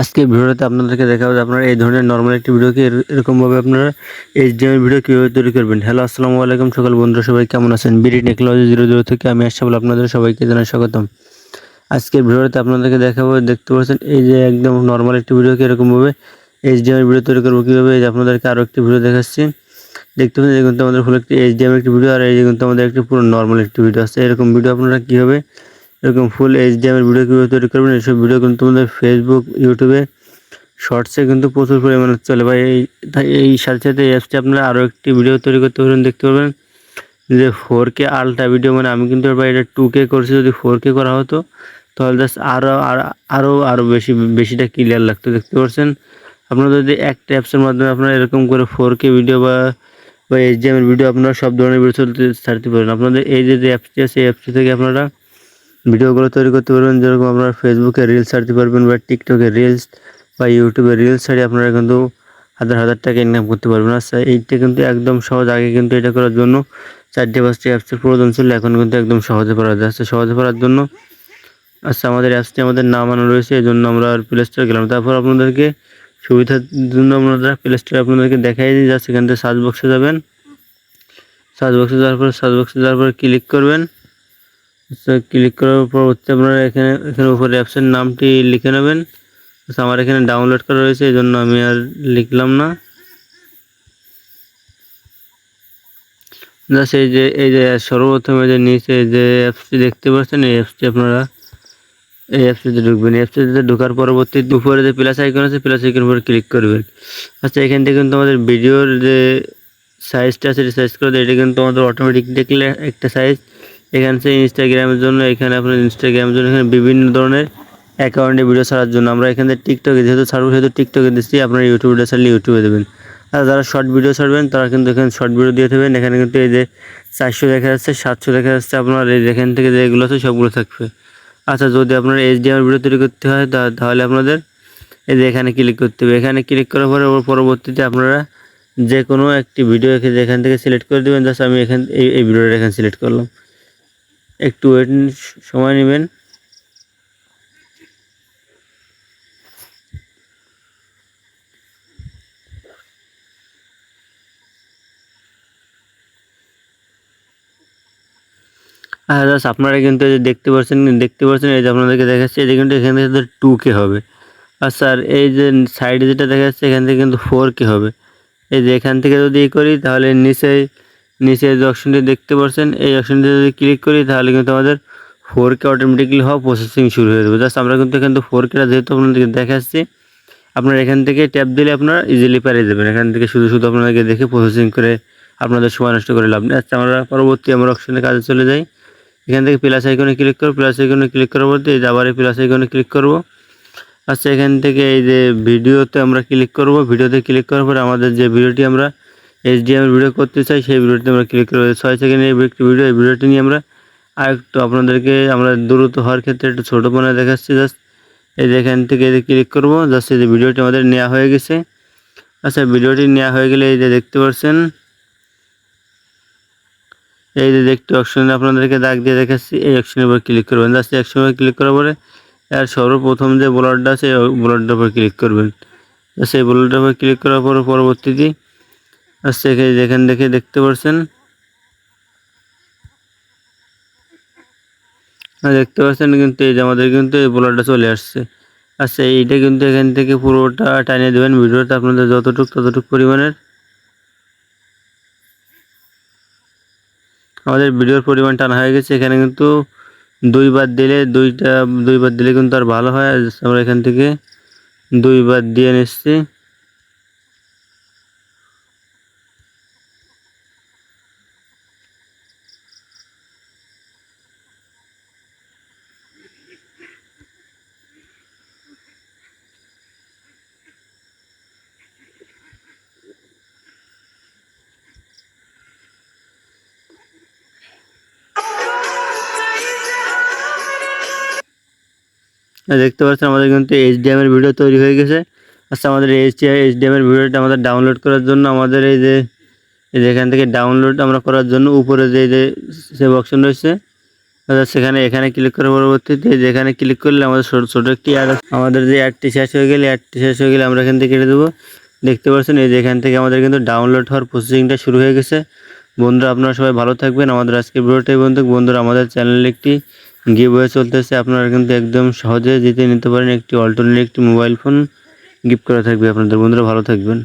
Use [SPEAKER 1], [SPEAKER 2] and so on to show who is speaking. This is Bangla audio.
[SPEAKER 1] আজকে ভিডিওতে আপনাদেরকে দেখাবো যে আপনারা এই ধরনের নর্মাল একটি ভিডিওকে এর- এরকমভাবে আপনারা এইচডিএমের ভিডিও কীভাবে তৈরি করবেন। হ্যালো আসসালামু আলাইকুম সকল বন্ধুরা, সবাই কেমন আছেন? বিডি টেকনোলজি জিরো জিরো থেকে আমি আশাফুল আপনাদের সবাইকে জানাই স্বাগতম। আজকের ভিডিওতে আপনাদেরকে দেখাবো, দেখতে পাচ্ছেন, এই যে একদম নর্মাল একটি ভিডিওকে এরকমভাবে এইচডিএমের ভিডিও তৈরি করব কীভাবে, এই যে আপনাদেরকে আরও একটি ভিডিও দেখাচ্ছি। দেখতে পাচ্ছেন কিন্তু আমাদের ফুল একটি এইচডিএম একটি ভিডিও আর এই কিন্তু আমাদের একটি পুরো নর্মাল একটি ভিডিও আছে। এরকম ভিডিও আপনারা কীভাবে এরকম ফুল এইচডিএমের ভিডিও কীভাবে তৈরি করবেন এইসব ভিডিও কিন্তু আমাদের ফেসবুক ইউটিউবে শর্টসে কিন্তু প্রচুর পরিমাণে চলে। বা এই এই সাথে সাথে এই অ্যাপসটি আপনারা আরও একটি ভিডিও তৈরি করতে পারবেন, দেখতে পারবেন। যে ফোর কে আলট্রা ভিডিও মানে আমি কিন্তু এবার এটা টু কে করছি, যদি ফোর কে করা হতো, তাহলে জাস্ট আরও আরও আরও বেশি, বেশিটা ক্লিয়ার লাগতো, দেখতে পাচ্ছেন আপনারা যদি একটা অ্যাপসের মাধ্যমে আপনারা এরকম করে ফোর কে ভিডিও বা বা এইচডিএমের ভিডিও আপনারা সব ধরনের ভিডিও ছাড়তে পারেন। আপনাদের এই যে যে অ্যাপসটি আছে, এই অ্যাপসটি থেকে আপনারা ভিডিওগুলো তৈরি করতে পারবেন। যেরকম আপনারা ফেসবুকে রিলস ছাড়তে পারবেন বা টিকটকে রিলস বা ইউটিউবে রিলস ছাড়িয়ে আপনারা কিন্তু হাজার হাজার টাকা ইনকাম করতে পারবেন। আচ্ছা এইটা কিন্তু একদম সহজ। আগে কিন্তু এটা করার জন্য চারটে পাঁচটি অ্যাপসের প্রয়োজন ছিল। এখন কিন্তু একদম সহজে করা যাচ্ছে সহজে করার জন্য আচ্ছা আমাদের অ্যাপসটি আমাদের নামানো রয়েছে। এই জন্য আমরা প্লে স্টোরে গেলাম তারপর আপনাদেরকে সুবিধার জন্য আপনারা প্লে স্টোরে আপনাদেরকে দেখাই দিই। যা সেখান থেকে সার্চ বক্সে যাবেন। সার্চ বক্সে যাওয়ার পর সার্চ বক্সে যাওয়ার পর ক্লিক করবেন। ক্লিক করার পর হচ্ছে আপনারা এখানে এখানে উপরে অ্যাপসের নামটি লিখে নেবেন। আমার এখানে ডাউনলোড করা রয়েছে এই জন্য আমি আর লিখলাম না। জাস্ট এই যে এই যে সর্বপ্রথমে যে নিচে যে অ্যাপসটি দেখতে পাচ্ছেন, এই অ্যাপসটি আপনারা, এই অ্যাপসটিতে ঢুকবেন। অ্যাপসটিতে ঢোকার পরবর্তী দুপুরে যে প্লাস আইকন আছে প্লাস আইকন উপরে ক্লিক করবেন। আচ্ছা এখান থেকে কিন্তু আমাদের ভিডিওর যে সাইজটা আছে সাইজ করে এটা কিন্তু আমাদের অটোমেটিক দেখলে একটা সাইজ এখানে সে ইনস্টাগ্রামের জন্য, এখানে আপনার ইনস্টাগ্রামের জন্য, এখানে বিভিন্ন ধরনের অ্যাকাউন্টে ভিডিও ছাড়ার জন্য। আমরা এখান থেকে টিকটকে যেহেতু ছাড়বো, সেহেতু টিকটকে দিচ্ছি, আপনারা ইউটিউবে ছাড়লে ইউটিউবে দেবেন। আর যারা শর্ট ভিডিও ছাড়বেন, তারা কিন্তু এখানে শর্ট ভিডিও দিয়ে দেবেন। এখানে কিন্তু এই যে চারশো দেখা যাচ্ছে, সাতশো দেখা যাচ্ছে, আপনার এই এখান থেকে যেগুলো আছে, সবগুলো থাকবে। আচ্ছা যদি আপনার এইচডিএমের ভিডিও তৈরি করতে হয় তাহলে আপনাদের এই যে এখানে ক্লিক করতে হবে। এখানে ক্লিক করার পরে পরবর্তীতে আপনারা যে কোনো একটি ভিডিও এখান থেকে সিলেক্ট করে দেবেন জাস্ট আমি এখান, এই ভিডিওটা এখানে সিলেক্ট করলাম। একটু ওয়েট সময় নেবেন। আর জাস্ট আপনারা কিন্তু এই যে দেখতে পাচ্ছেন দেখতে পাচ্ছেন এই যে আপনাদেরকে দেখাচ্ছে যে কিন্তু এখান থেকে টু কে হবে। আর স্যার এই যে সাইডে যেটা দেখা যাচ্ছে এখান থেকে কিন্তু ফোর কে হবে। এই যে এখান থেকে যদি করি, তাহলে নিচে নিচে যে অপশনটি দেখতে পাচ্ছেন, এই অপশনটি যদি ক্লিক করি, তাহলে কিন্তু আমাদের ফোর কে অটোমেটিকলি হওয়া প্রসেসিং শুরু হয়ে যাবে। জাস্ট আমরা কিন্তু এখান থেকে ফোর কেটা যেহেতু আপনাদেরকে দেখাচ্ছি, আপনারা এখান থেকে ট্যাপ দিলে আপনারা ইজিলি পারিয়ে যাবেন। এখান থেকে শুধু শুধু আপনাদেরকে দেখে প্রসেসিং করে আপনাদের সময় নষ্ট করে লাভ নেই। আচ্ছা আমরা পরবর্তী আমরা অপশনে কাজে চলে যাই। এখান থেকে প্লাস আইকনে ক্লিক করব। প্লাস আইকনে ক্লিক করার পর এই আবার এই প্লাস আইকনে ক্লিক করব। আচ্ছা এখান থেকে এই যে ভিডিওতে আমরা ক্লিক করব। ভিডিওতে ক্লিক করার পরে আমাদের যে ভিডিওটি আমরা এইচডিএমের ভিডিও করতে চাই, সেই ভিডিওটি আমরা ক্লিক করব ছয় সেকেন্ডের একটি ভিডিও এই ভিডিওটি নিয়ে আমরা আর একটু আপনাদেরকে আমরা দ্রুত হওয়ার ক্ষেত্রে একটু ছোটো ফোনে দেখাচ্ছি জাস্ট এই যে এখান থেকে এই ক্লিক করব জাস্ট এই যে ভিডিওটি আমাদের নেওয়া হয়ে গেছে। আচ্ছা ভিডিওটি নেওয়া হয়ে গেলে এই যে দেখতে পাচ্ছেন এই যে দেখতে অপশনে আপনাদেরকে দাগ দিয়ে দেখাচ্ছি, এই অপশনের উপর ক্লিক করবেন। জাস্ট এই অপশনের উপর ক্লিক করার পরে আর সর্বপ্রথম যে বোলারটা আছে ওই বোলারটার উপর ক্লিক করবেন। সেই বোলারটার উপর ক্লিক করার পর পরবর্তীতে আচ্ছা এখানে দেখে দেখতে পাচ্ছেন হ্যাঁ দেখতে পাচ্ছেন কিন্তু এই যে আমাদের কিন্তু এই বোলারটা চলে আসছে। আচ্ছা এইটা কিন্তু এখান থেকে পুরোটা টানিয়ে দেবেন ভিডিওটা আপনাদের যতটুকু ততটুকু পরিমাণের। আমাদের ভিডিওর পরিমাণ টানা হয়ে গেছে, এখানে কিন্তু দুই দুইবার দিলে দুইটা, দুই দুইবার দিলে কিন্তু আর ভালো হয়। আমরা এখান থেকে দুই দুইবার দিয়ে নিচ্ছি। দেখতে পাচ্ছেন আমাদের কিন্তু এইচডিএম এর ভিডিও তৈরি হয়ে গেছে। আচ্ছা আমাদের এইচডিআই এইচডিএম এর ভিডিওটা আমাদের ডাউনলোড করার জন্য আমাদের এই যে এই যে এখান থেকে ডাউনলোড আমরা করার জন্য উপরে যে যে সেভ অপশন রয়েছে অর্থাৎ সেখানে, এখানে ক্লিক করার পরবর্তীতে যেখানে ক্লিক করলে আমাদের ছোট ছোট একটি অ্যাড আমাদের যে অ্যাডটি শেষ হয়ে গেলে অ্যাডটি শেষ হয়ে গেলে আমরা এখান থেকে কেটে দেবো। দেখতে পাচ্ছেন এই যে এখান থেকে আমাদের কিন্তু ডাউনলোড হওয়ার প্রসেসিংটা শুরু হয়ে গেছে। বন্ধুরা, আপনারা সবাই ভালো থাকবেন। আমাদের আজকে ভিডিওটাই বন্ধু বন্ধুরা। আমাদের চ্যানেলে একটি গিভ হয়ে চলতেছে, আপনারা কিন্তু একদম সহজে জিতে নিতে পারেন একটি অল্টারনেট একটি মোবাইল ফোন গিফট করা থাকবে আপনাদের। বন্ধুরা, ভালো থাকবেন।